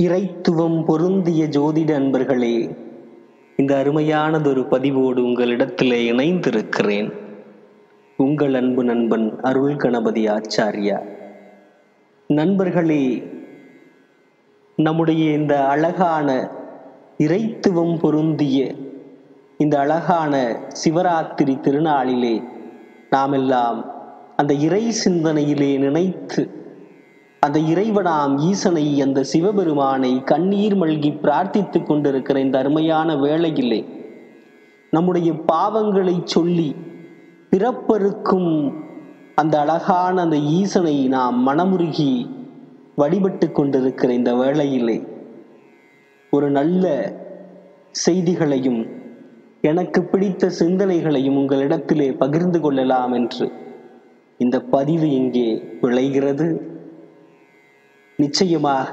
இறைத்துவம் பொருந்திய ஜோதிட அன்பர்களே இந்த அருமையானதொரு பதிவோடு உங்களிடத்திலே இணைந்திருக்கிறேன். உங்கள் அன்பு நண்பன் அருள் கணபதி ஆச்சாரியா. நண்பர்களே நம்முடைய இந்த அழகான இறைத்துவம் பொருந்திய இந்த அழகான சிவராத்திரி திருநாளிலே நாமெல்லாம் அந்த இறை சிந்தனையிலே நினைத்து அந்த இறைவனாம் ஈசனை அந்த சிவபெருமானை கண்ணீர் மல்கி பிரார்த்தித்துக் கொண்டிருக்கிற இந்த அருமையான வேளையிலே நம்முடைய பாவங்களை சொல்லி பிறப்பருக்கும் அந்த அழகான அந்த ஈசனை நாம் மனமுருகி வழிபட்டு கொண்டிருக்கிற இந்த வேளையிலே ஒரு நல்ல செய்திகளையும் எனக்கு பிடித்த சிந்தனைகளையும் உங்களிடத்திலே பகிர்ந்து கொள்ளலாம் என்று இந்த பதிவு இங்கே விளைகிறது. நிச்சயமாக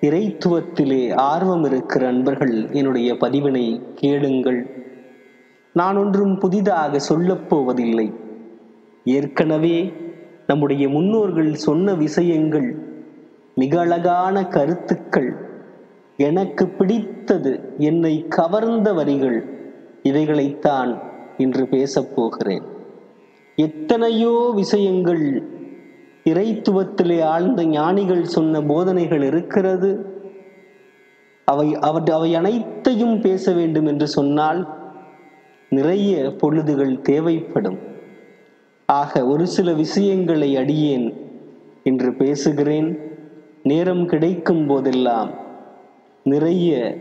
இறைத்துவத்திலே ஆர்வம் இருக்கிற அன்பர்கள் என்னுடைய பதிவினை கேளுங்கள். நான் ஒன்றும் புதிதாக சொல்லப் போவதில்லை. ஏற்கனவே நம்முடைய முன்னோர்கள் சொன்ன விஷயங்கள் மிக அழகான கருத்துக்கள் எனக்கு பிடித்தது என்னை கவர்ந்த வரிகள் இவைகளைத்தான் இன்று பேசப் போகிறேன். எத்தனையோ விஷயங்கள் இறைத்துவத்திலே ஆழ்ந்த ஞானிகள் சொன்ன போதனைகள் இருக்கிறது. அவை அவற்றை அவை அனைத்தையும் பேச வேண்டும் என்று சொன்னால் நிறைய பொழுதுகள் தேவைப்படும். ஆக ஒரு சில விஷயங்களை அடியேன் என்று பேசுகிறேன். நேரம் கிடைக்கும் போதெல்லாம் நிறைய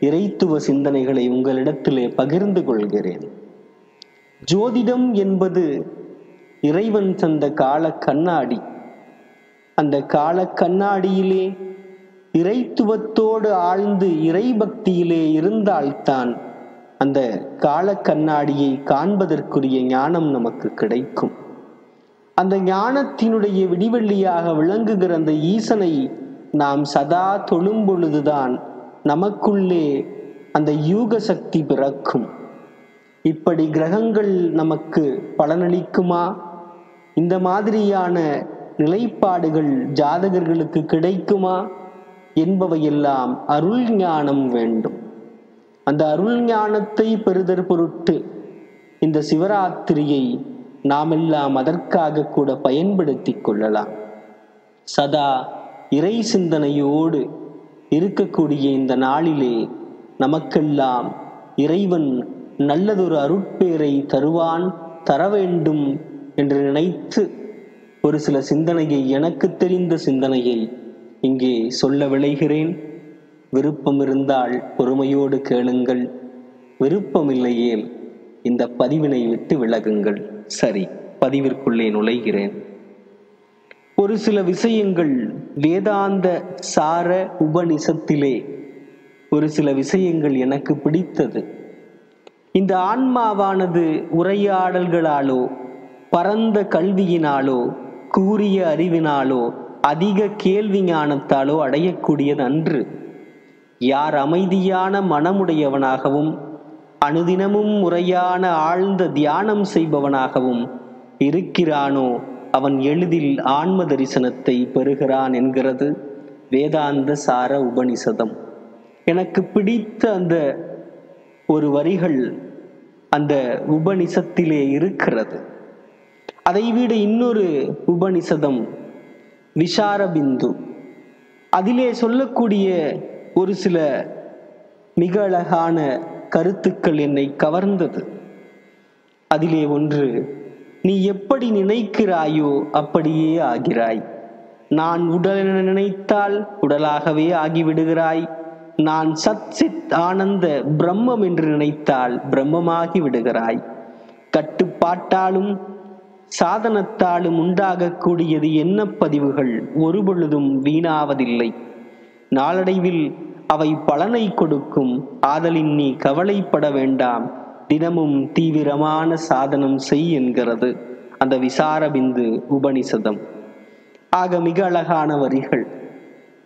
இறைத்துவ சிந்தனைகளை உங்களிடத்திலே பகிர்ந்து கொள்கிறேன். ஜோதிடம் என்பது இறைவன் தந்த கால கண்ணாடி. அந்த கால கண்ணாடியிலே இறைத்துவத்தோடு ஆழ்ந்து இறை பக்தியிலே இருந்தால்தான் அந்த கால கண்ணாடியை காண்பதற்குரிய ஞானம் நமக்கு கிடைக்கும். அந்த ஞானத்தினுடைய விடிவெள்ளியாக விளங்குகிற அந்த ஈசனை நாம் சதா தொழும் பொழுதுதான் நமக்குள்ளே அந்த யூக சக்தி பிறக்கும். இப்படி கிரகங்கள் நமக்கு பலனளிக்குமா? இந்த மாதிரியான நிலைப்பாடுகள் ஜாதகர்களுக்கு கிடைக்குமா என்பவையெல்லாம் அருள் ஞானம் வேண்டும். அந்த அருள் ஞானத்தை பெறுதற் பொருட்டு இந்த சிவராத்திரியை நாமெல்லாம் அதற்காக கூட பயன்படுத்தி கொள்ளலாம். சதா இறை சிந்தனையோடு இருக்கக்கூடிய இந்த நாளிலே நமக்கெல்லாம் இறைவன் நல்லதொரு அருட்பேரை தருவான் தர வேண்டும் என்று நினைத்து ஒரு சில சிந்தனையை எனக்கு தெரிந்த சிந்தனையை இங்கே சொல்ல விளைகிறேன் விருப்பம் இருந்தால் பொறுமையோடு கேளுங்கள். விருப்பமில்லையேல் இந்த பதிவினை விட்டு விலகுங்கள். சரி பதிவிற்குள்ளே நுழைகிறேன். ஒரு சில விஷயங்கள் வேதாந்த சார உபனிஷத்திலே ஒரு சில விஷயங்கள் எனக்கு பிடித்தது. இந்த ஆன்மாவானது உரையாடல்களாலோ பரந்த கல்வியினாலோ கூறிய அறிவினாலோ அதிக கேள்வி ஞானத்தாலோ அடையக்கூடியது அன்று. யார் அமைதியான மனமுடையவனாகவும் அனுதினமும் முறையான ஆழ்ந்த தியானம் செய்பவனாகவும் இருக்கிறானோ அவன் எளிதில் ஆன்ம தரிசனத்தை பெறுகிறான் என்கிறது வேதாந்த சார உபனிஷதம். எனக்கு பிடித்த அந்த ஒரு வரிகள் அந்த உபனிஷத்திலே இருக்கிறது. அதைவிட இன்னொரு உபனிஷதம் விசாரபிந்து அதிலே சொல்லக்கூடிய ஒரு சில மிக அழகான கருத்துக்கள் என்னை கவர்ந்தது. அதிலே ஒன்று நீ எப்படி நினைக்கிறாயோ அப்படியே ஆகிறாய். நான் உடல் என நினைத்தால் உடலாகவே ஆகிவிடுகிறாய். நான் சத் சித் ஆனந்த பிரம்மம் என்று நினைத்தால் பிரம்மமாகி விடுகிறாய். கட்டுப்பாட்டாலும் சாதனத்தாலும் உண்டாகக்கூடியது என்ன பதிவுகள்? ஒருபொழுதும் வீணாவதில்லை. நாளடைவில் அவை பலனை கொடுக்கும். ஆதலின் நீ கவலைப்பட வேண்டாம். தினமும் தீவிரமான சாதனம் செய் என்கிறது. அந்த விசாரபிந்து உபனிஷதம். ஆக மிக அழகான வரிகள்.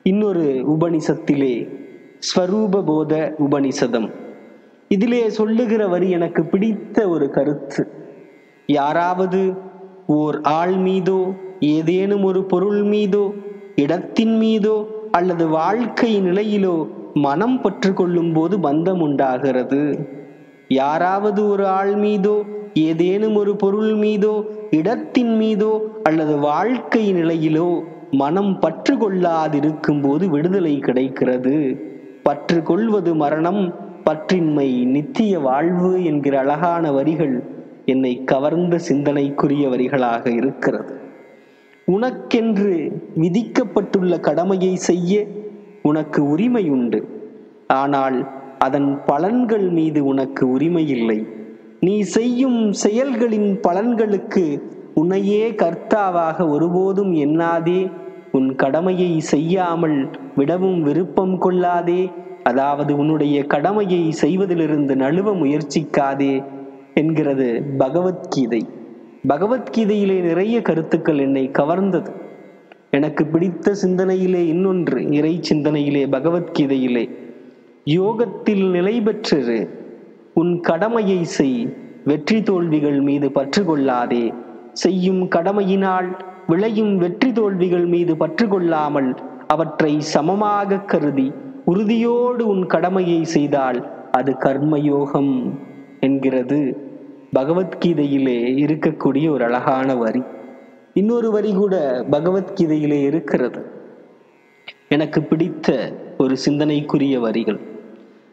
இன்னொரு உபனிஷத்திலே ஸ்வரூப போத உபனிஷதம். இதிலே சொல்லுகிற வரி எனக்கு பிடித்த ஒரு கருத்து. யாராவது ஓர் ஆள் மீதோ ஏதேனும் ஒரு பொருள் மீதோ இடத்தின் மீதோ அல்லது வாழ்க்கை நிலையிலோ மனம் பற்று கொள்ளும் போது பந்தம் உண்டாகிறது. யாராவது ஒரு ஆள் மீதோ ஏதேனும் ஒரு பொருள் மீதோ இடத்தின் மீதோ அல்லது வாழ்க்கை நிலையிலோ மனம் பற்று கொள்ளாதிருக்கும் போது விடுதலை கிடைக்கிறது. பற்று கொள்வது மரணம் பற்றின்மை நித்திய வாழ்வு என்கிற அழகான வரிகள் என்னை கவர்ந்த சிந்தனைக்குரியவரிகளாக இருக்கிறது. உனக்கென்று விதிக்கப்பட்டுள்ள கடமையை செய்ய உனக்கு உரிமை உண்டு ஆனால் அதன் பலன்கள் மீது உனக்கு உரிமை இல்லை நீ செய்யும் செயல்களின் பலன்களுக்கு உன்னையே கர்த்தாவாக ஒருபோதும் எண்ணாதே. உன் கடமையை செய்யாமல் விடவும் விருப்பம் கொள்ளாதே. அதாவது உன்னுடைய கடமையை செய்வதிலிருந்து நழுவ முயற்சிக்காதே. என்கிறது பகவத்கீதை. பகவத்கீதையிலே நிறைய கருத்துக்கள் என்னை கவர்ந்தது. எனக்கு பிடித்த சிந்தனையிலே இன்னொன்று இறை சிந்தனையிலே பகவத்கீதையிலே. யோகத்தில் நிலை பெற்றிரு உன் கடமையை செய் வெற்றி தோல்விகள் மீது பற்று கொள்ளாதே செய்யும் கடமையினால் விளையும் வெற்றி தோல்விகள் மீது பற்று கொள்ளாமல் அவற்றை சமமாக கருதி உறுதியோடு உன் கடமையை செய்தால் அது கர்மயோகம் என்கிறது. பகவத்கீதையிலே இருக்கக்கூடிய ஒரு அழகான வரி. இன்னொரு வரி கூட பகவத்கீதையிலே இருக்கிறது. எனக்கு பிடித்த ஒரு சிந்தனைக்குரிய வரிகள்.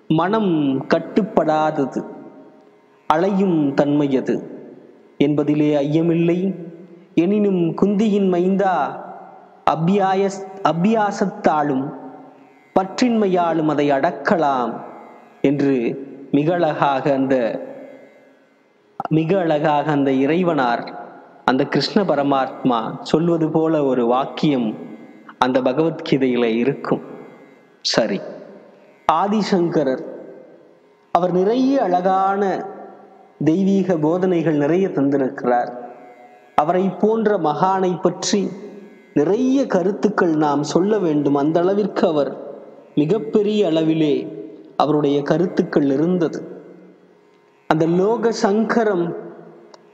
மனம் கட்டுப்படாதது அலையும் தன்மையது என்பதிலே ஐயமில்லை. எனினும் குந்தியின் மைந்தா அபியாய அபியாசத்தாலும் பற்றின்மையாலும் அதை அடக்கலாம் என்று மிக அழகாக அந்த மிக அழகாக அந்த இறைவனார் அந்த கிருஷ்ண பரமாத்மா சொல்வது போல ஒரு வாக்கியம் அந்த பகவத்கீதையில இருக்கும். சரி. ஆதிசங்கரர் அவர் நிறைய அழகான தெய்வீக போதனைகள் நிறைய தந்திருக்கிறார். அவரை போன்ற மகானை பற்றி நிறைய கருத்துக்கள் நாம் சொல்ல வேண்டும். அந்த அளவிற்கு அவர் மிகப்பெரிய அளவிலே அவருடைய கருத்துக்கள் இருந்தது. அந்த லோக சங்கரம்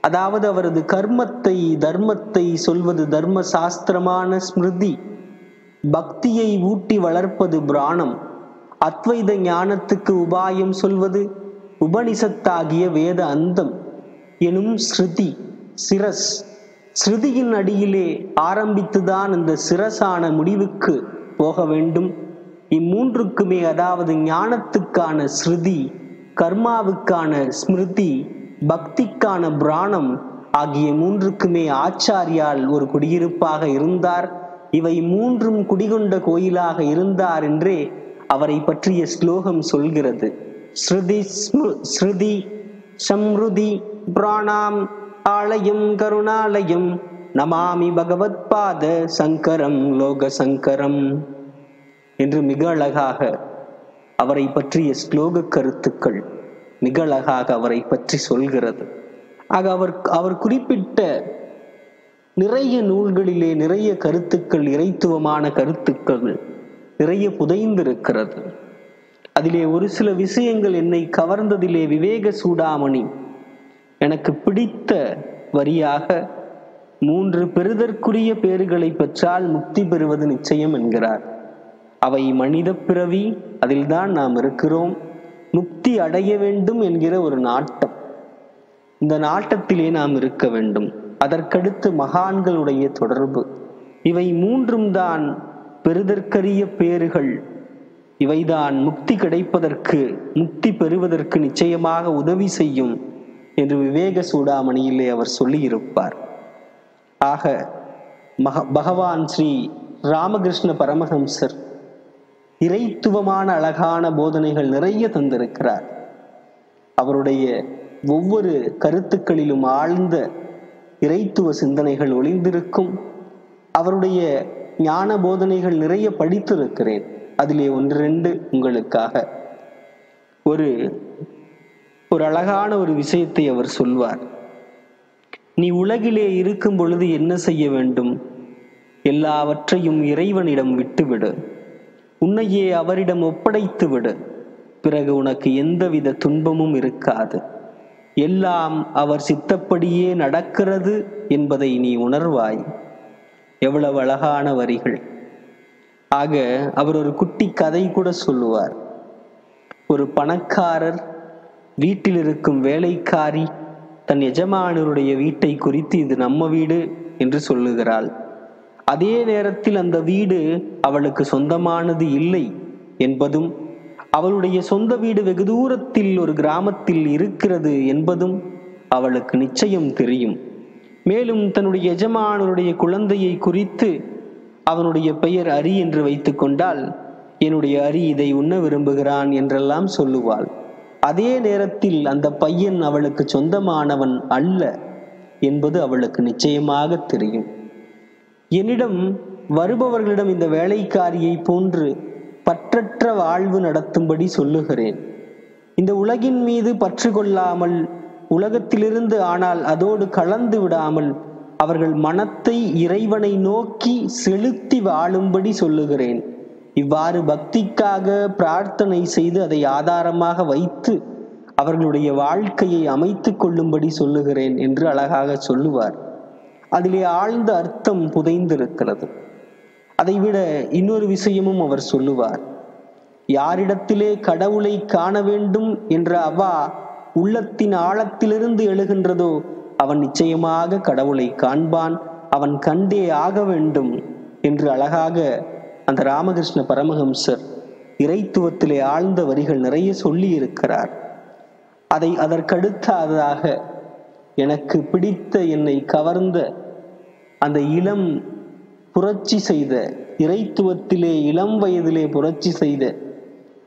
அதாவது அவரது கர்மத்தை தர்மத்தை சொல்வது தர்ம சாஸ்திரமான ஸ்மிருதி பக்தியை ஊட்டி வளர்ப்பது பிராணம் அத்வைத ஞானத்துக்கு உபாயம் சொல்வது உபனிஷத்தாகிய வேத அந்தம் எனும் ஸ்ருதி சிரஸ். ஸ்ருதியின் அடியிலே ஆரம்பித்துதான் இந்த சிரசான முடிவுக்கு போக வேண்டும். இம்மூன்றுக்குமே அதாவது ஞானத்துக்கான ஸ்ருதி கர்மாவுக்கான ஸ்மிருதி பக்திக்கான பிராணம் ஆகிய மூன்றுக்குமே ஆச்சாரியால் ஒரு குடியிருப்பாக இருந்தார். இவை மூன்றும் குடிகொண்ட கோயிலாக இருந்தார் என்றே அவரை பற்றிய ஸ்லோகம் சொல்கிறது. ஸ்ருதி ஸ்மு ஸ்ருதி சம்ருதி பிராணாம் ஆலயம் கருணாலயம் நமாமி பகவத் பாத சங்கரம் லோக சங்கரம் என்று மிக அழகாக அவரை பற்றிய ஸ்லோக கருத்துக்கள் மிக அழகாக அவரை பற்றி சொல்கிறது. ஆக அவர் அவர் குறிப்பிட்ட நிறைய நூல்களிலே நிறைய கருத்துக்கள் இறைத்துவமான கருத்துக்கள் நிறைய புதைந்திருக்கிறது. அதிலே ஒரு சில விஷயங்கள் என்னை கவர்ந்ததிலே விவேக சூடாமணி எனக்கு பிடித்த வரியாக மூன்று பெறுதற்குரிய பேறுகளை பெற்றால் முக்தி பெறுவது நிச்சயம் என்கிறார். அவை மனித பிறவி அதில்தான் நாம் இருக்கிறோம். முக்தி அடைய வேண்டும் என்கிற ஒரு நாட்டம். இந்த நாட்டத்திலே நாம் இருக்க வேண்டும். அதற்கடுத்து மகான்களுடைய தொடர்பு. இவை மூன்றும் தான் பெறுதற்கரிய பேறுகள். இவைதான் முக்தி கிடைப்பதற்கு முக்தி பெறுவதற்கு நிச்சயமாக உதவி செய்யும் என்று விவேக சூடாமணியிலே அவர் சொல்லியிருப்பார். ஆக மக பகவான் ஸ்ரீ ராமகிருஷ்ண பரமஹம்சர் இறைத்துவமான அழகான போதனைகள் நிறைய தந்திருக்கிறார். அவருடைய ஒவ்வொரு கருத்துக்களிலும் ஆழ்ந்த இறைத்துவ சிந்தனைகள் ஒளிந்திருக்கும். அவருடைய ஞான போதனைகள் நிறைய படித்திருக்கிறேன். அதிலே ஒன்று ரெண்டு உங்களுக்காக. ஒரு ஒரு அழகான ஒரு விஷயத்தை அவர் சொல்வார். நீ உலகிலே இருக்கும் பொழுது என்ன செய்ய வேண்டும்? எல்லாவற்றையும் இறைவனிடம் விட்டுவிடு. உன்னையே அவரிடம் ஒப்படைத்து விடு பிறகு உனக்கு எந்தவித துன்பமும் இருக்காது. எல்லாம் அவர் சித்தப்படியே நடக்கிறது என்பதை நீ உணர்வாய். எவ்வளவு அழகான வரிகள். ஆக அவர் ஒரு குட்டி கதை கூட சொல்லுவார். ஒரு பணக்காரர் வீட்டில் இருக்கும் வேலைக்காரி தன் எஜமானருடைய வீட்டை குறித்து இது நம்ம வீடு என்று சொல்லுகிறாள். அதே நேரத்தில் அந்த வீடு அவளுக்கு சொந்தமானது இல்லை என்பதும் அவளுடைய சொந்த வீடு வெகு தூரத்தில் ஒரு கிராமத்தில் இருக்கிறது என்பதும் அவளுக்கு நிச்சயம் தெரியும். மேலும் தன்னுடைய எஜமானருடைய குழந்தையை குறித்து அவனுடைய பெயர் அரி என்று வைத்து கொண்டால் என்னுடைய அரி இதை உண்ண விரும்புகிறான் என்றெல்லாம் சொல்லுவாள். அதே நேரத்தில் அந்த பையன் அவளுக்கு சொந்தமானவன் அல்ல என்பது அவளுக்கு நிச்சயமாக தெரியும். என்னிடம் வருபவர்களிடம் இந்த வேலைக்காரியை போன்று பற்றற்ற வாழ்வு நடத்தும்படி சொல்லுகிறேன். இந்த உலகின் மீது பற்று கொள்ளாமல் உலகத்திலிருந்து ஆனால் அதோடு கலந்து விடாமல் அவர்கள் மனத்தை இறைவனை நோக்கி செலுத்தி வாழும்படி சொல்லுகிறேன். இவ்வாறு பக்திக்காக பிரார்த்தனை செய்து அதை ஆதாரமாக வைத்து அவர்களுடைய வாழ்க்கையை அமைத்து கொள்ளும்படி சொல்லுகிறேன் என்று அழகாக சொல்லுவார். அதிலே ஆழ்ந்த அர்த்தம் புதைந்திருக்கிறது. அதைவிட இன்னொரு விஷயமும் அவர் சொல்லுவார். யாரிடத்திலே கடவுளை காண வேண்டும் என்ற அவா உள்ளத்தின் ஆழத்திலிருந்து எழுகின்றதோ அவன் நிச்சயமாக கடவுளை காண்பான் அவன் கண்டே ஆக வேண்டும் என்று அழகாக அந்த ராமகிருஷ்ண பரமஹம்சர் இறைத்துவத்திலே ஆழ்ந்த வரிகள் நிறைய சொல்லி இருக்கிறார் அதை அதற்கடுத்ததாக எனக்கு பிடித்த என்னை கவர்ந்த அந்த இளம் புரட்சி செய்த இறைத்துவத்திலே இளம் வயதிலே புரட்சி செய்த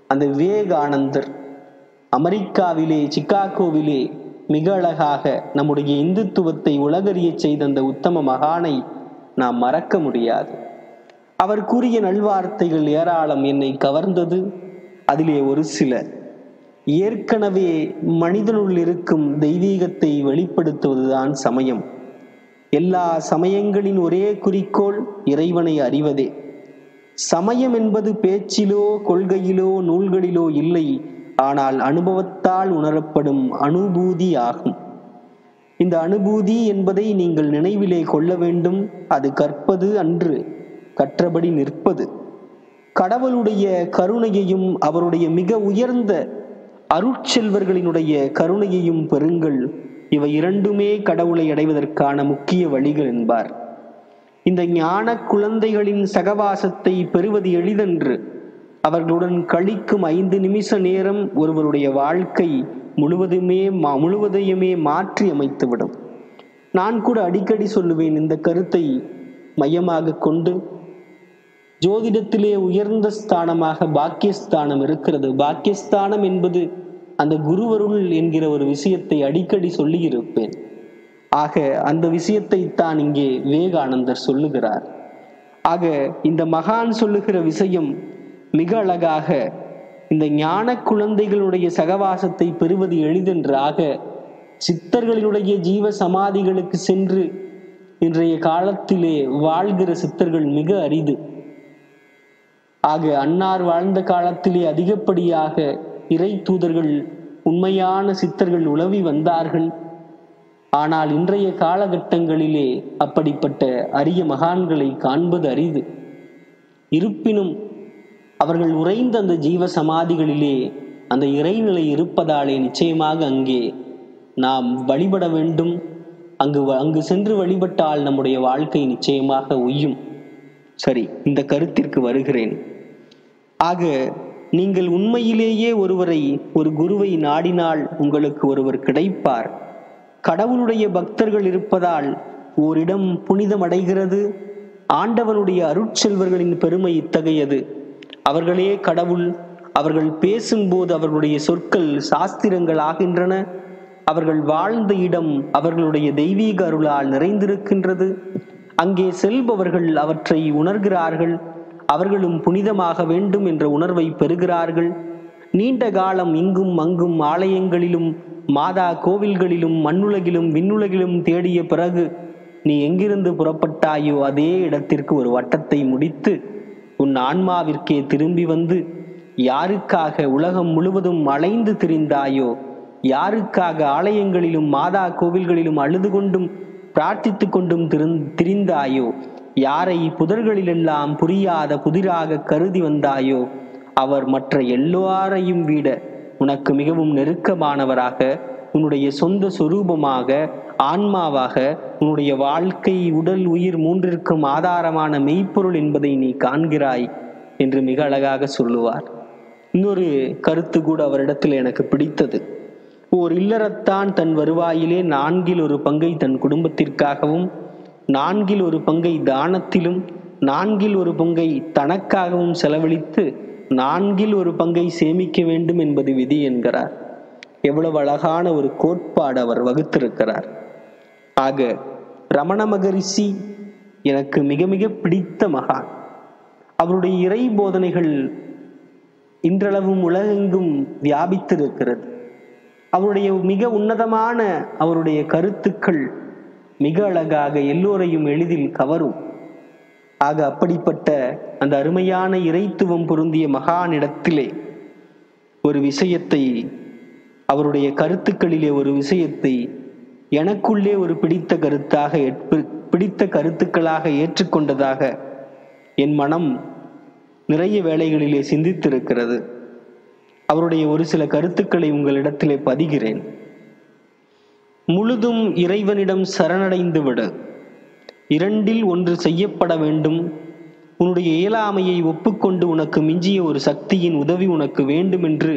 அந்த விவேகானந்தர் அமெரிக்காவிலே சிக்காகோவிலே மிக அழகாக நம்முடைய இந்துத்துவத்தை உலகறிய செய்த அந்த உத்தம மகானை நாம் மறக்க முடியாது. அவர் கூறிய நல்வார்த்தைகள் ஏராளம் என்னை கவர்ந்தது. அதிலே ஒரு சில ஏற்கனவே மனிதனுள் இருக்கும் தெய்வீகத்தை வெளிப்படுத்துவதுதான் சமயம். எல்லா சமயங்களின் ஒரே குறிக்கோள் இறைவனை அறிவதே. சமயம் என்பது பேச்சிலோ கொள்கையிலோ நூல்களிலோ இல்லை ஆனால் அனுபவத்தால் உணரப்படும் அனுபூதி ஆகும். இந்த அனுபூதி என்பதை நீங்கள் நினைவிலே கொள்ள வேண்டும். அது கற்பது அன்று கற்றபடி நிற்பது. கடவுளுடைய கருணையையும் அவருடைய மிக உயர்ந்த அருட்செல்வர்களினுடைய கருணையையும் பெறுங்கள். இவை இரண்டுமே கடவுளை அடைவதற்கான முக்கிய வழிகள் என்பார். இந்த ஞான குழந்தைகளின் சகவாசத்தை பெறுவது எளிதன்று. அவர்களுடன் கழிக்கும் ஐந்து நிமிஷ நேரம் ஒருவருடைய வாழ்க்கை முழுவதுமே மா முழுவதையுமே மாற்றி அமைத்துவிடும். நான் கூட அடிக்கடி சொல்லுவேன் இந்த கருத்தை மையமாக கொண்டு. ஜோதிடத்திலே உயர்ந்த ஸ்தானமாக பாக்கியஸ்தானம் இருக்கிறது. பாக்கியஸ்தானம் என்பது அந்த குருவருள் என்கிற ஒரு விஷயத்தை அடிக்கடி சொல்லியிருப்பேன். ஆக அந்த விஷயத்தை தான் இங்கே விவேகானந்தர் சொல்லுகிறார். ஆக இந்த மகான் சொல்லுகிற விஷயம் மிக அழகாக இந்த ஞான குழந்தைகளுடைய சகவாசத்தை பெறுவது எளிதென்றாக சித்தர்களினுடைய ஜீவ சமாதிகளுக்கு சென்று இன்றைய காலத்திலே வாழ்கிற சித்தர்கள் மிக அரிது. ஆக அன்னார் வாழ்ந்த காலத்திலே அதிகப்படியாக இறை தூதர்கள் உண்மையான சித்தர்கள் உளவி வந்தார்கள். ஆனால் இன்றைய காலகட்டங்களிலே அப்படிப்பட்ட அரிய மகான்களை காண்பது அரிது. இருப்பினும் அவர்கள் உறைந்த அந்த ஜீவ சமாதிகளிலே அந்த இறைநிலை இருப்பதாலே நிச்சயமாக அங்கே நாம் வழிபட வேண்டும். அங்கு அங்கு சென்று வழிபட்டால் நம்முடைய வாழ்க்கை நிச்சயமாக உய்யும். சரி இந்த கருத்திற்கு வருகிறேன். ஆக நீங்கள் உண்மையிலேயே ஒருவரை ஒரு குருவை நாடினால் உங்களுக்கு ஒருவர் கிடைப்பார். கடவுளுடைய பக்தர்கள் இருப்பதால் ஓரிடம் புனிதம் அடைகிறது ஆண்டவனுடைய அருட்செல்வர்களின் பெருமை இத்தகையது. அவர்களே கடவுள் அவர்கள் பேசும்போது அவர்களுடைய சொற்கள் சாஸ்திரங்கள் ஆகின்றன. அவர்கள் வாழ்ந்த இடம் அவர்களுடைய தெய்வீக அருளால் நிறைந்திருக்கின்றது. அங்கே செல்பவர்கள் அவற்றை உணர்கிறார்கள். அவர்களும் புனிதமாக வேண்டும் என்ற உணர்வை பெறுகிறார்கள். நீண்ட காலம் இங்கும் அங்கும் ஆலயங்களிலும் மாதா கோவில்களிலும் மண்ணுலகிலும் விண்ணுலகிலும் தேடிய பிறகு நீ எங்கிருந்து புறப்பட்டாயோ அதே இடத்திற்கு ஒரு வட்டத்தை முடித்து உன் ஆன்மாவிற்கே திரும்பி வந்து யாருக்காக உலகம் முழுவதும் அலைந்து திரிந்தாயோ யாருக்காக ஆலயங்களிலும் மாதா கோவில்களிலும் அழுது கொண்டும் பிரார்த்தித்து கொண்டும் திரிந்தாயோ யாரை புதர்களிலெல்லாம் புரியாத புதிராக கருதி வந்தாயோ அவர் மற்ற எல்லாரையும் விட உனக்கு மிகவும் நெருக்கமானவராக உன்னுடைய சொந்த சொரூபமாக ஆன்மாவாக உன்னுடைய வாழ்க்கை உடல் உயிர் மூன்றிற்கும் ஆதாரமான மெய்ப்பொருள் என்பதை நீ காண்கிறாய் என்று மிக அழகாக சொல்லுவார். இன்னொரு கருத்து கூட அவரிடத்தில் எனக்கு பிடித்தது. ஓர் இல்லறத்தான் தன் வருவாயிலே நான்கில் ஒரு பங்கை தன் குடும்பத்திற்காகவும் நான்கில் ஒரு பங்கை தானத்திலும் நான்கில் ஒரு பங்கை தனக்காகவும் செலவழித்து நான்கில் ஒரு பங்கை சேமிக்க வேண்டும் என்பது விதி என்கிறார். எவ்வளவு அழகான ஒரு கோட்பாடு அவர் வகுத்திருக்கிறார். ஆக ரமண மகரிஷி எனக்கு மிக மிக பிடித்த மகான். அவருடைய இறை போதனைகள் இன்றளவும் உலகெங்கும் வியாபித்திருக்கிறது. அவருடைய மிக உன்னதமான அவருடைய கருத்துக்கள் மிக அழகாக எல்லோரையும் எளிதில் கவரும். ஆக அப்படிப்பட்ட அந்த அருமையான இறைத்துவம் பொருந்திய மகானிடத்திலே ஒரு விஷயத்தை அவருடைய கருத்துக்களிலே ஒரு விஷயத்தை எனக்குள்ளே ஒரு பிடித்த கருத்தாக பிடித்த கருத்துக்களாக ஏற்றுக்கொண்டதாக என் மனம் நிறைய வேளைகளிலே சிந்தித்திருக்கிறது. அவருடைய ஒரு சில கருத்துக்களை உங்களிடத்திலே பதிகிறேன். முழுதும் இறைவனிடம் சரணடைந்து விடு இரண்டில் ஒன்று செய்யப்பட வேண்டும். உன்னுடைய இயலாமையை ஒப்புக்கொண்டு உனக்கு மிஞ்சிய ஒரு சக்தியின் உதவி உனக்கு வேண்டும் என்று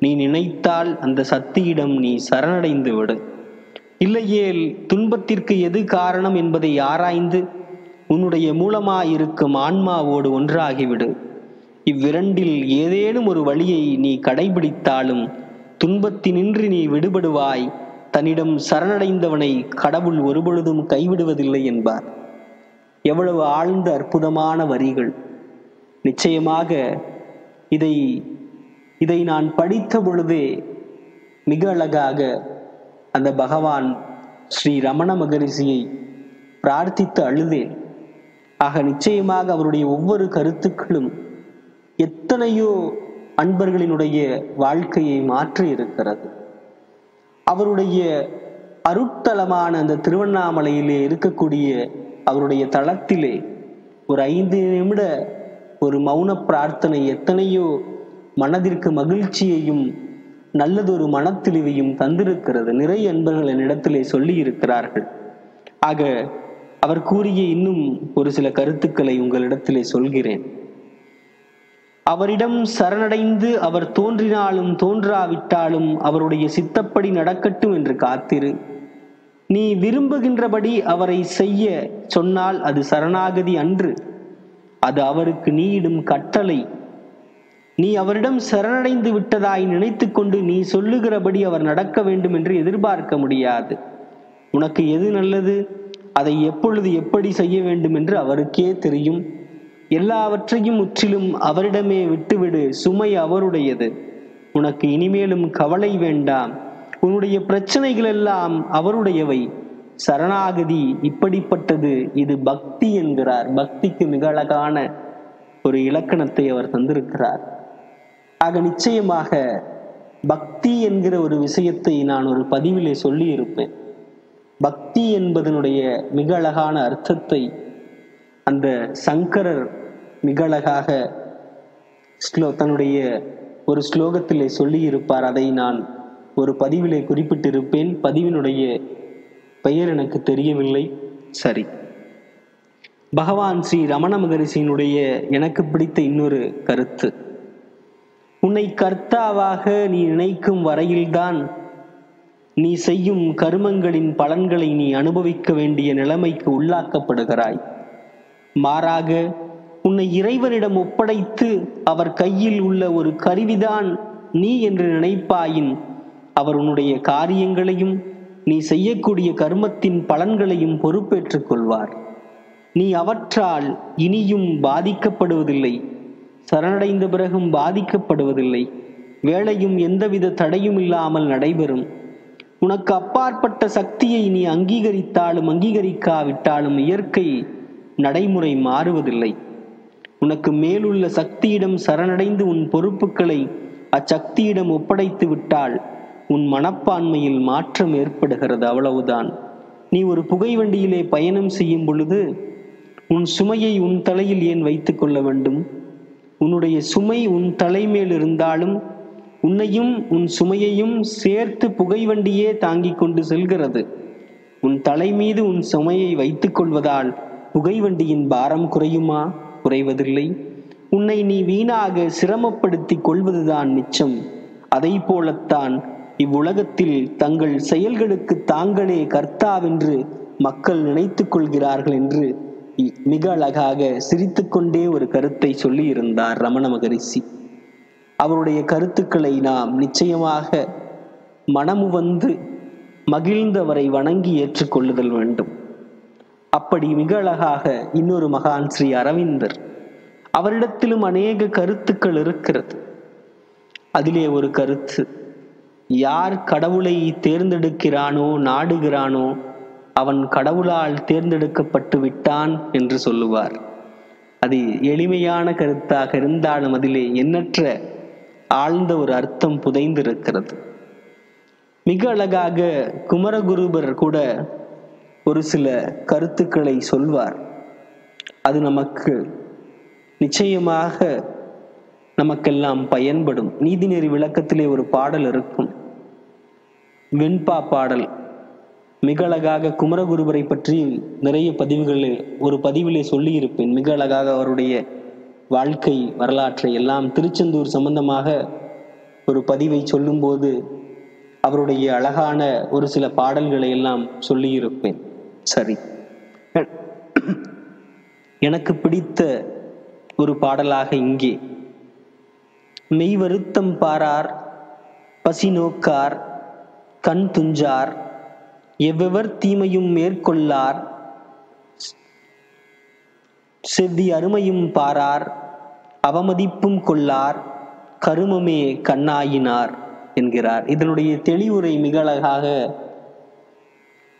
நீ நினைத்தால் அந்த சக்தியிடம் நீ சரணடைந்து விடு இல்லையேல் துன்பத்திற்கு எது காரணம் என்பதை ஆராய்ந்து உன்னுடைய மூலமாயிருக்கும் ஆன்மாவோடு ஒன்றாகிவிடு. இவ்விரண்டில் ஏதேனும் ஒரு வழியை நீ கடைபிடித்தாலும் துன்பத்தினின்று நீ விடுபடுவாய். தன்னிடம் சரணடைந்தவனை கடவுள் ஒருபொழுதும் கைவிடுவதில்லை என்பார். எவ்வளவு ஆழ்ந்த அற்புதமான வரிகள். நிச்சயமாக இதை இதை நான் படித்த பொழுதே மிக அழகாக அந்த பகவான் ஸ்ரீ ரமண மகரிஷியை பிரார்த்தித்து அழுதேன். ஆக நிச்சயமாக அவருடைய ஒவ்வொரு கருத்துக்களும் எத்தனையோ அன்பர்களினுடைய வாழ்க்கையை மாற்றி இருக்கிறது அவருடைய அருட்தலமான அந்த திருவண்ணாமலையிலே இருக்கக்கூடிய அவருடைய தளத்திலே ஒரு ஐந்து நிமிட ஒரு மௌன பிரார்த்தனை எத்தனையோ மனதிற்கு மகிழ்ச்சியையும் நல்லதொரு மனத்தெளிவையும் தந்திருக்கிறது. நிறைய அன்பர்கள் என்னிடத்திலே சொல்லி இருக்கிறார்கள் ஆக அவர் கூறிய இன்னும் ஒரு சில கருத்துக்களை உங்களிடத்திலே சொல்கிறேன். அவரிடம் சரணடைந்து அவர் தோன்றினாலும் தோன்றாவிட்டாலும் அவருடைய சித்தப்படி நடக்கட்டும் என்று காத்திரு. நீ விரும்புகின்றபடி அவரை செய்ய சொன்னால் அது சரணாகதி அன்று. அது அவருக்கு நீயிடும் கட்டளை. நீ அவரிடம் சரணடைந்து விட்டதாய் நினைத்து கொண்டு நீ சொல்லுகிறபடி அவர் நடக்க வேண்டும் என்று எதிர்பார்க்க முடியாது. உனக்கு எது நல்லது? அதை எப்பொழுது எப்படி செய்ய வேண்டும் என்று அவருக்கே தெரியும். எல்லாவற்றையும் முற்றிலும் அவரிடமே விட்டுவிடு சுமை அவருடையது. உனக்கு இனிமேலும் கவலை வேண்டாம். உன்னுடைய பிரச்சனைகள் எல்லாம் அவருடையவை. சரணாகதி இப்படிப்பட்டது இது பக்தி என்கிறார். பக்திக்கு மிக அழகான ஒரு இலக்கணத்தை அவர் தந்திருக்கிறார். ஆக நிச்சயமாக பக்தி என்கிற ஒரு விஷயத்தை நான் ஒரு பதிவிலே சொல்லியிருப்பேன். பக்தி என்பதனுடைய மிக அழகான அர்த்தத்தை அந்த சங்கரர் மிக அழகாக ஸ்லோ தன்னுடைய ஒரு ஸ்லோகத்திலே சொல்லியிருப்பார். அதை நான் ஒரு பதிவிலே குறிப்பிட்டிருப்பேன். பதிவினுடைய பெயர் எனக்கு தெரியவில்லை. சரி. பகவான் ஸ்ரீ ரமண மகரிஷியினுடைய எனக்கு பிடித்த இன்னொரு கருத்து. உன்னை கர்த்தாவாக நீ நினைக்கும் வரையில்தான் நீ செய்யும் கருமங்களின் பலன்களை நீ அனுபவிக்க வேண்டிய நிலைமைக்கு உள்ளாக்கப்படுகிறாய். மாறாக உன்னை இறைவனிடம் ஒப்படைத்து அவர் கையில் உள்ள ஒரு கருவிதான் நீ என்று நினைப்பாயின் அவர் உன்னுடைய காரியங்களையும் நீ செய்யக்கூடிய கர்மத்தின் பலன்களையும் பொறுப்பேற்றுக் கொள்வார். நீ அவற்றால் இனியும் பாதிக்கப்படுவதில்லை சரணடைந்த பிறகும் பாதிக்கப்படுவதில்லை வேலையும் எந்தவித தடையும் இல்லாமல் நடைபெறும். உனக்கு அப்பாற்பட்ட சக்தியை நீ அங்கீகரித்தாலும் அங்கீகரிக்காவிட்டாலும் இயற்கை நடைமுறை மாறுவதில்லை. உனக்கு மேலுள்ள சக்தியிடம் சரணடைந்து உன் பொறுப்புகளை அச்சக்தியிடம் ஒப்படைத்து விட்டால் உன் மனப்பான்மையில் மாற்றம் ஏற்படுகிறது அவ்வளவுதான். நீ ஒரு புகை வண்டியிலே பயணம் செய்யும் பொழுது உன் சுமையை உன் தலையில் ஏன் வைத்துக் கொள்ள வேண்டும்? உன்னுடைய சுமை உன் தலைமேல் இருந்தாலும் உன்னையும் உன் சுமையையும் சேர்த்து புகைவண்டியே தாங்கிக் கொண்டு செல்கிறது. உன் தலை மீது உன் சுமையை வைத்துக் கொள்வதால் புகைவண்டியின் பாரம் குறையுமா? குறைவதில்லை. உன்னை நீ வீணாக சிரமப்படுத்திக் கொள்வதுதான் மிச்சம். அதை போலத்தான் இவ்வுலகத்தில் தங்கள் செயல்களுக்கு தாங்களே கர்த்தாவென்று மக்கள் நினைத்துக் கொள்கிறார்கள் என்று மிக அழகாக சிரித்துக்கொண்டே ஒரு கருத்தை சொல்லியிருந்தார் ரமண மகரிஷி. அவருடைய கருத்துக்களை நாம் நிச்சயமாக மனமு வந்து மகிழ்ந்தவரை வணங்கி ஏற்றுக்கொள்ளுதல் வேண்டும். அப்படி மிக அழகாக இன்னொரு மகான் ஸ்ரீ அரவிந்தர் அவரிடத்திலும் அநேக கருத்துக்கள் இருக்கிறது. அதிலே ஒரு கருத்து யார் கடவுளை தேர்ந்தெடுக்கிறானோ நாடுகிறானோ அவன் கடவுளால் தேர்ந்தெடுக்கப்பட்டு விட்டான் என்று சொல்லுவார். அது எளிமையான கருத்தாக இருந்தாலும் அதிலே எண்ணற்ற ஆழ்ந்த ஒரு அர்த்தம் புதைந்திருக்கிறது. மிக அழகாக குமரகுருபர் கூட ஒரு சில கருத்துக்களை சொல்வார். அது நமக்கு நிச்சயமாக நமக்கெல்லாம் பயன்படும். நீதிநெறி விளக்கத்திலே ஒரு பாடல் இருக்கும். வெண்பா பாடல். மிக அழகாக குமரகுருபரை பற்றி நிறைய பதிவுகளில் ஒரு பதிவிலே சொல்லியிருப்பேன். மிக அழகாக அவருடைய வாழ்க்கை வரலாற்றை எல்லாம் திருச்செந்தூர் சம்பந்தமாக ஒரு பதிவை சொல்லும்போது அவருடைய அழகான ஒரு சில பாடல்களை எல்லாம் சொல்லியிருப்பேன். சரி. எனக்கு பிடித்த ஒரு பாடலாக இங்கே. மெய் வருத்தம் பாரார் பசி நோக்கார் கண் துஞ்சார் எவ்வெவர் தீமையும் மேற்கொள்ளார் செவ்வி அருமையும் பாரார் அவமதிப்பும் கொள்ளார் கருமமே கண்ணாயினார் என்கிறார். இதனுடைய தெளிவுரை மிக அழகாக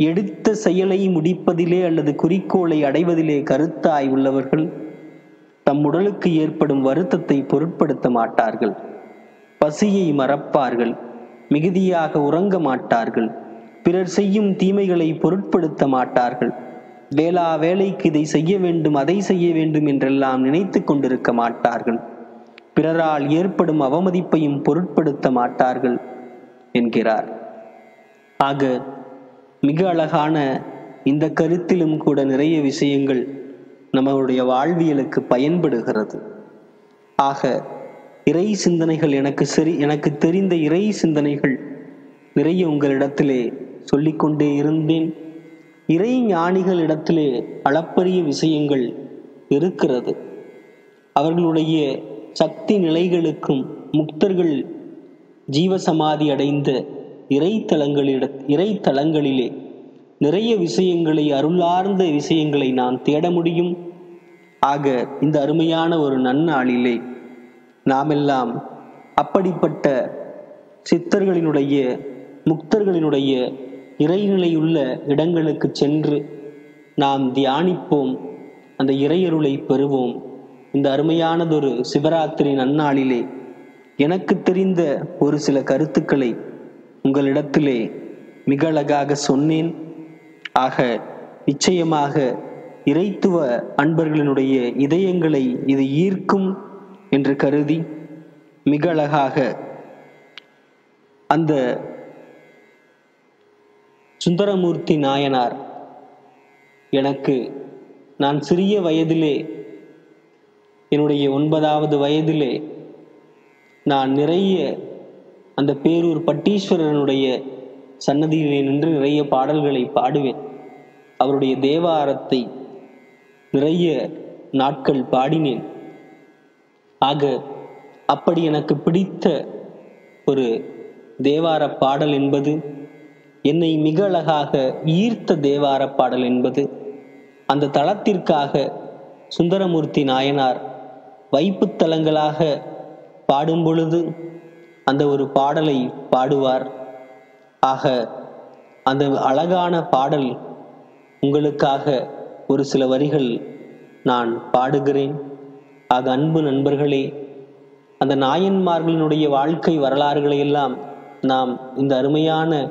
எடுத்த செயலை முடிப்பதிலே அல்லது குறிக்கோளை அடைவதிலே கருத்தாய் உள்ளவர்கள் தம் உடலுக்கு ஏற்படும் வருத்தத்தை பொருட்படுத்த மாட்டார்கள். பசியை மறப்பார்கள். மிகுதியாக உறங்க மாட்டார்கள். பிறர் செய்யும் தீமைகளை பொருட்படுத்த மாட்டார்கள். வேளா வேலைக்கு இதை செய்ய வேண்டும் அதை செய்ய வேண்டும் என்றெல்லாம் நினைத்து கொண்டிருக்க மாட்டார்கள். பிறரால் ஏற்படும் அவமதிப்பையும் பொருட்படுத்த மாட்டார்கள் என்கிறார். ஆக மிக அழகான இந்த கருத்திலும் கூட நிறைய விஷயங்கள் நம்மளுடைய வாழ்வியலுக்கு பயன்படுகிறது. ஆக இறை சிந்தனைகள் எனக்கு சரி எனக்கு தெரிந்த இறை சிந்தனைகள் நிறைய உங்களிடத்திலே சொல்லிக்கொண்டே இருந்தேன். இறை ஞானிகளிடத்திலே அளப்பரிய விஷயங்கள் இருக்கிறது. அவர்களுடைய சக்தி நிலைகளுக்கும் முக்தர்கள் ஜீவசமாதி அடைந்த இறைத்தலங்களிட இறைத்தலங்களிலே நிறைய விஷயங்களை அருளார்ந்த விஷயங்களை நான் தேட முடியும். ஆக இந்த அருமையான ஒரு நன்னாளிலே நாமெல்லாம் அப்படிப்பட்ட சித்தர்களினுடைய முக்தர்களினுடைய இறைநிலையுள்ள இடங்களுக்கு சென்று நாம் தியானிப்போம். அந்த இறையருளை பெறுவோம். இந்த அருமையானதொரு சிவராத்திரி நன்னாளிலே எனக்கு தெரிந்த ஒரு சில கருத்துக்களை உங்களிடத்திலே மிக அழகாக சொன்னேன். ஆக நிச்சயமாக இறைத்துவ அன்பர்களினுடைய இதயங்களை இது ஈர்க்கும் என்று கருதி மிக அழகாக அந்த சுந்தரமூர்த்தி நாயனார் எனக்கு நான் சிறிய வயதிலே என்னுடைய ஒன்பதாவது வயதிலே நான் நிறைய அந்த பேரூர் பட்டீஸ்வரனுடைய சன்னதியிலே நின்று நிறைய பாடல்களை பாடுவேன். அவருடைய தேவாரத்தை நிறைய நாட்கள் பாடினேன். ஆக அப்படி எனக்கு பிடித்த ஒரு தேவார பாடல் என்பது என்னை மிக அழகாக ஈர்த்த தேவார பாடல் என்பது அந்த தளத்திற்காக சுந்தரமூர்த்தி நாயனார் வைப்புத் தலங்களாக பாடும் பொழுது அந்த ஒரு பாடலை பாடுவார். ஆக அந்த அழகான பாடல் உங்களுக்காக ஒரு சில வரிகள் நான் பாடுகிறேன். ஆக அன்பு நண்பர்களே அந்த நாயன்மார்களினுடைய வாழ்க்கை வரலாறுகளை எல்லாம் நாம் இந்த அருமையான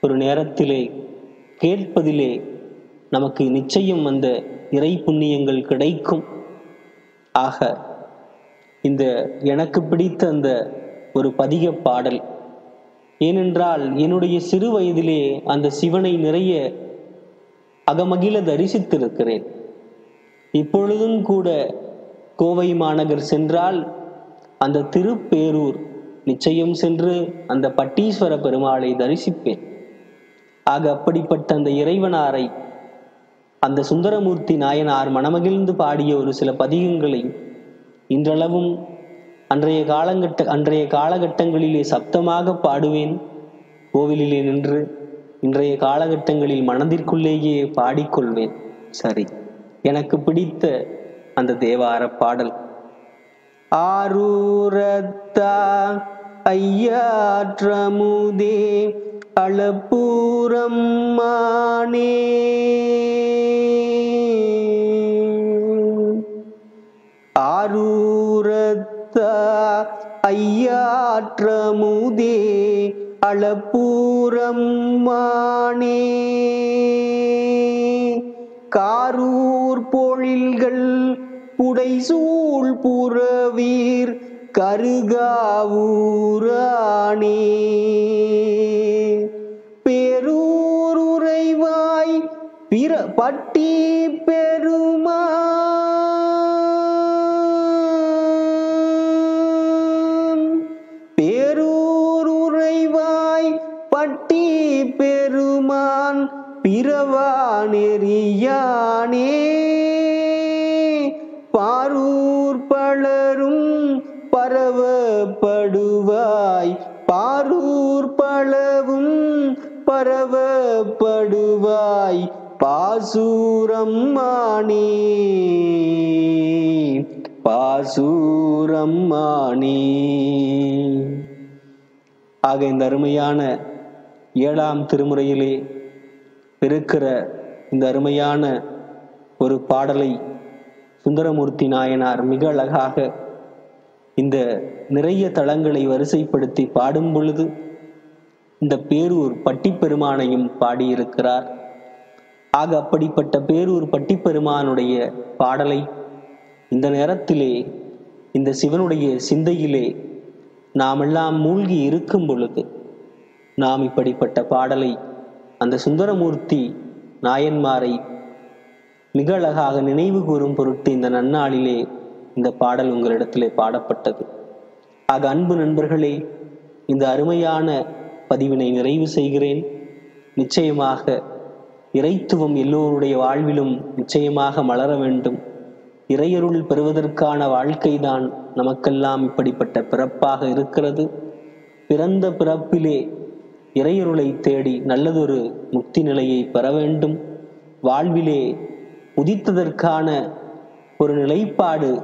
ஒரு நேரத்திலே கேட்பதிலே நமக்கு நிச்சயம் அந்த இறை புண்ணியங்கள் கிடைக்கும். ஆக இந்த எனக்கு பிடித்த அந்த ஒரு பதிக பாடல். ஏனென்றால் என்னுடைய சிறு வயதிலே அந்த சிவனை நிறைய அகமகிழ தரிசித்திருக்கிறேன். இப்பொழுதும் கூட கோவை மாநகர் சென்றால் அந்த திருப்பேரூர் நிச்சயம் சென்று அந்த பட்டீஸ்வர பெருமாளை தரிசிப்பேன். ஆக அப்படிப்பட்ட அந்த இறைவனாரை அந்த சுந்தரமூர்த்தி நாயனார் மனமகிழ்ந்து பாடிய ஒரு சில பதிகங்களை இன்றளவும் அன்றைய காலங்கட்ட அன்றைய காலகட்டங்களிலே சப்தமாக பாடுவேன். கோவிலிலே நின்று இன்றைய காலகட்டங்களில் மனதிற்குள்ளேயே பாடிக்கொள்வேன். சரி. எனக்கு பிடித்த அந்த தேவார பாடல். ஆரூரத்தா ஐயாற்றமுதே அளப்பூரம் மானே. ஆரூரத்தா ஐயாற்றமுதே அளப்பூரம் மானே. காரூர் பொழில்கள் புடைசூழ் புறவீர் கருகாவூரானே. பேரூர் உறைவாய் பிற பட்டி பெருமா பிறவா நெறியானே பாரூர் பலரும் பரவப்படுவாய். பாரூர் பலவும் பரவப்படுவாய். பாசூரம் மானே பாசூரம் மானே ஆக இந்த அருமையான ஏழாம் திருமுறையிலே இருக்கிற இந்த அருமையான ஒரு பாடலை சுந்தரமூர்த்தி நாயனார் மிக அழகாக இந்த நிறைய தளங்களை வரிசைப்படுத்தி பாடும் பொழுது இந்த பேரூர் பட்டிப்பெருமானையும் பாடியிருக்கிறார். ஆக அப்படிப்பட்ட பேரூர் பட்டிப்பெருமானுடைய பாடலை இந்த நேரத்திலே இந்த சிவனுடைய சிந்தையிலே நாமெல்லாம் மூழ்கி இருக்கும் பொழுது நாம் இப்படிப்பட்ட பாடலை அந்த சுந்தரமூர்த்தி நாயன்மாரை மிக அழகாக நினைவு கூறும் பொருட்டு இந்த நன்னாளிலே இந்த பாடல் உங்களிடத்திலே பாடப்பட்டது. ஆக அன்பு நண்பர்களே இந்த அருமையான பதிவினை நிறைவு செய்கிறேன். நிச்சயமாக இறைத்துவம் எல்லோருடைய வாழ்விலும் நிச்சயமாக மலர வேண்டும். இறையருள் பெறுவதற்கான வாழ்க்கைதான் நமக்கெல்லாம் இப்படிப்பட்ட பிறப்பாக இருக்கிறது. பிறந்த பிறப்பிலே இறையொருளை தேடி நல்லதொரு முக்தி நிலையை பெற வேண்டும் வாழ்விலே உதித்ததற்கான ஒரு நிலைப்பாடு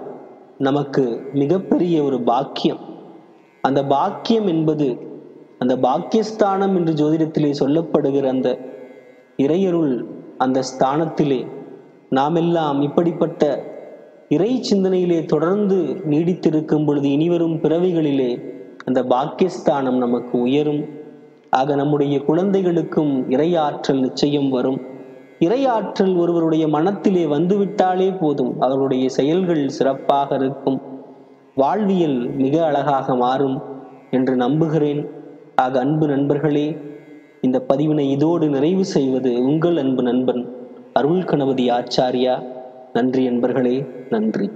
நமக்கு மிகப்பெரிய ஒரு பாக்கியம். அந்த பாக்கியம் என்பது அந்த பாக்கியஸ்தானம் என்று ஜோதிடத்திலே சொல்லப்படுகிற அந்த இறையருள் அந்த ஸ்தானத்திலே நாமெல்லாம் இப்படிப்பட்ட இறை சிந்தனையிலே தொடர்ந்து நீடித்திருக்கும் பொழுது இனிவரும் பிறவிகளிலே அந்த பாக்கியஸ்தானம் நமக்கு உயரும். ஆக நம்முடைய குழந்தைகளுக்கும் இறையாற்றல் நிச்சயம் வரும். இறையாற்றல் ஒருவருடைய மனத்திலே வந்துவிட்டாலே போதும். அவருடைய செயல்கள் சிறப்பாக இருக்கும். வாழ்வியல் மிக அழகாக மாறும் என்று நம்புகிறேன். ஆக அன்பு நண்பர்களே இந்த பதிவினை இதோடு நிறைவு செய்வது உங்கள் அன்பு நண்பன் அருள் கணபதி ஆச்சாரியா. நன்றி நண்பர்களே நன்றி.